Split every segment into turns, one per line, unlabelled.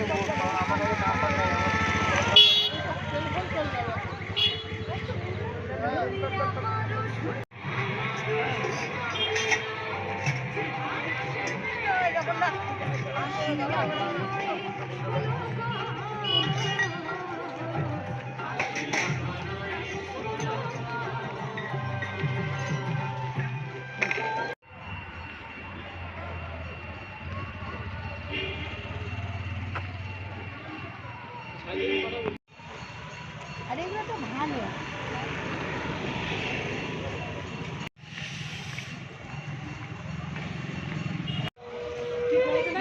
সময়
আরে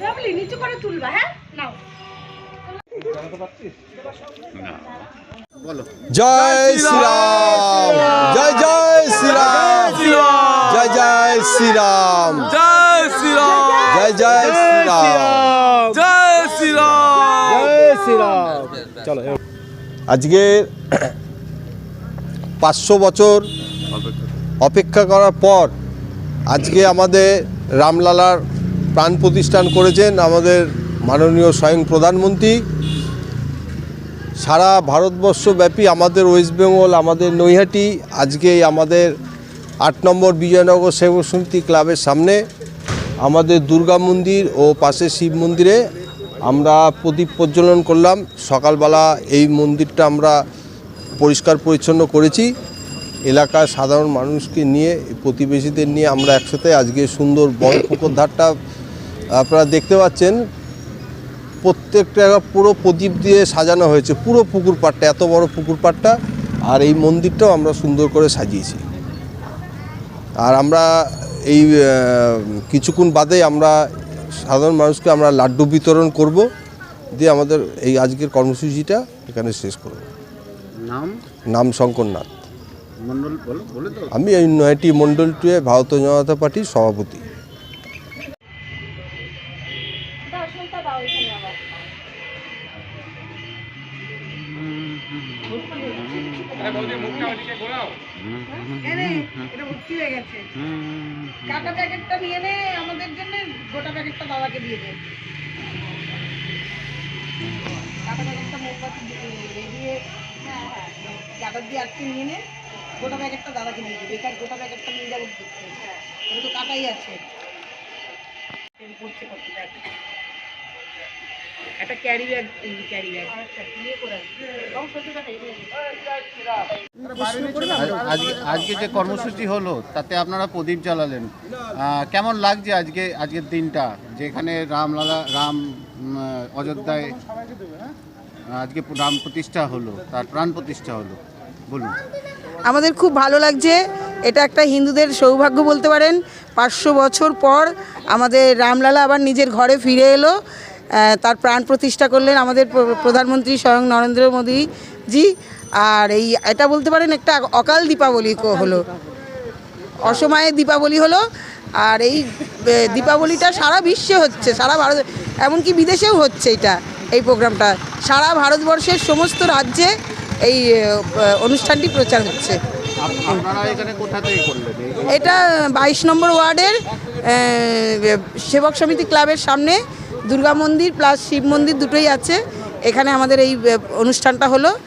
বাবলি নিচু করে তুলবা হ্যাঁ? নাও।
জয় শ্রীরাম জয় জয় শ্রীরাম জয় জয় শ্রীরাম
জয় শ্রীরাম
জয় জয় শ্রীরাম
জয় শ্রীরাম
আজকে পাঁচশো বছর অপেক্ষা করার পর আজকে আমাদের রামলালার প্রাণ প্রতিষ্ঠান করেছেন আমাদের মাননীয় স্বয়ং প্রধানমন্ত্রী। সারা ভারতবর্ষব্যাপী আমাদের ওয়েস্ট বেঙ্গল, আমাদের নৈহাটি, আজকে আমাদের আট নম্বর বিজয়নগর সেবক সমিতি ক্লাবের সামনে আমাদের দুর্গা মন্দির ও পাশে শিব মন্দিরে আমরা প্রদীপ প্রজ্বলন করলাম। সকালবেলা এই মন্দিরটা আমরা পরিষ্কার পরিচ্ছন্ন করেছি। এলাকার সাধারণ মানুষকে নিয়ে, প্রতিবেশীদের নিয়ে আমরা একসাথে আজকে সুন্দর বড় পুকুর ধারটা, আপনারা দেখতে পাচ্ছেন। প্রত্যেকটা পুরো প্রদীপ দিয়ে সাজানো হয়েছে। পুরো পুকুর পাড়টা, এত বড় পুকুর পাড়টা। আর এই মন্দিরটাও আমরা সুন্দর করে সাজিয়েছি। আর আমরা এই কিছুক্ষণ বাদে আমরা সাধারণ মানুষকে আমরা লাড্ডু বিতরণ করব দিয়ে আমাদের এই আজকের কর্মসূচিটা এখানে শেষ করব।
নাম?
নাম শঙ্করনাথ
মন্ডল বলো বলে তো
আমি এই নয়টি মণ্ডল টুয়ে ভারতীয় জনতা পার্টির সভাপতি।
কাটা প্যাকেটটা নিয়ে নে, আমাদের গোটা প্যাকেটটা দাদাকে দিয়ে কাটা প্যাকেটটা হ্যাঁ হ্যাঁ দিয়ে নিয়ে নে, গোটা প্যাকেটটা দাদাকে গোটা প্যাকেটটা হ্যাঁ তো কাটাই আছে। কত ব্যাগ একটা ক্যারি ব্যাগ ক্যারি ব্যাগ আচ্ছা
আজকে যে কর্মসূচি হলো তাতে আপনারা প্রদীপ জ্বালালেন। কেমন লাগছে আজকে আজকের দিনটা? যেখানে রামলালা রাম অযোধ্যায় আজকে রাম প্রতিষ্ঠা হলো তার প্রাণ প্রতিষ্ঠা হলো। বলুন।
আমাদের খুব ভালো লাগছে। এটা একটা হিন্দুদের সৌভাগ্য বলতে পারেন। পাঁচশো বছর পর আমাদের রামলালা আবার নিজের ঘরে ফিরে এলো। তার প্রাণ প্রতিষ্ঠা করলেন আমাদের প্র- প্রধানমন্ত্রী স্বয়ং নরেন্দ্র মোদী জি আর এই এটা বলতে পারেন একটা অকাল দীপাবলি হলো। অসময়ে দীপাবলি হলো আর এই দীপাবলিটা সারা বিশ্বে হচ্ছে সারা ভারত এমনকি বিদেশেও হচ্ছে এটা এই প্রোগ্রামটা। সারা ভারতবর্ষের সমস্ত রাজ্যে এই অনুষ্ঠানটি প্রচার হচ্ছে। এটা বাইশ নম্বর ওয়ার্ডের সেবক সমিতি ক্লাবের সামনে দুর্গা মন্দির প্লাস শিব মন্দির দুটোই আছে। এখানে আমাদের এই অনুষ্ঠানটা হলো।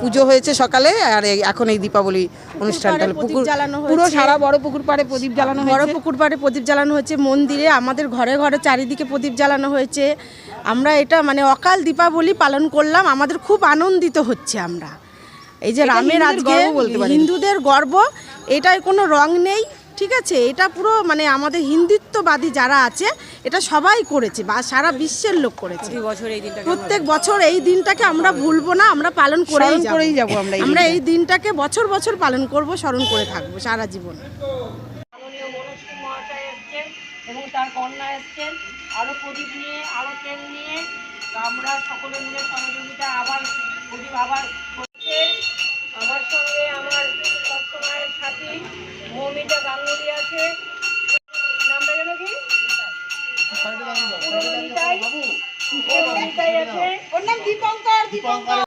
পুজো হয়েছে সকালে আর এই- এখন এই দীপাবলি অনুষ্ঠানটা
প্রদীপ
পুকুর
জ্বালানো
পুরো। সারা বড় পুকুর পাড়ে প্রদীপ জ্বালানো
বড় পুকুর পাড়ে প্রদীপ জ্বালানো হয়েছে। মন্দিরে আমাদের ঘরে ঘরে চারিদিকে প্রদীপ জ্বালানো হয়েছে। আমরা এটা মানে অকাল দীপাবলি পালন করলাম। আমাদের খুব আনন্দিত হচ্ছে আমরা। এই যে রামের আজকে
বলতে
হিন্দুদের গর্ব এটায় কোনো রং নেই। ঠিক আছে এটা পুরো মানে আমাদের হিন্দুত্ববাদী যারা আছে এটা সবাই করেছে বা সারা বিশ্বের লোক করেছে। প্রত্যেক বছর এই দিনটাকে আমরা ভুলবো না আমরা পালন করেই যাব।
করেই যাব আমরা এই
আমরা এই দিনটাকে বছর বছর পালন করব স্মরণ করে থাকব সারা জীবন।
এবং তার কন্যা এসছেন। আরও প্রদীপ নিয়ে আরও তেল নিয়ে আমরা সকলে মিলে সহযোগিতা আবার প্রদীপ আবার আমার সঙ্গে আমার সবসময়ের সাথী মৌমিতা গাঙ্গুলি আছে। ওর নাম দীপঙ্কর। দীপঙ্কর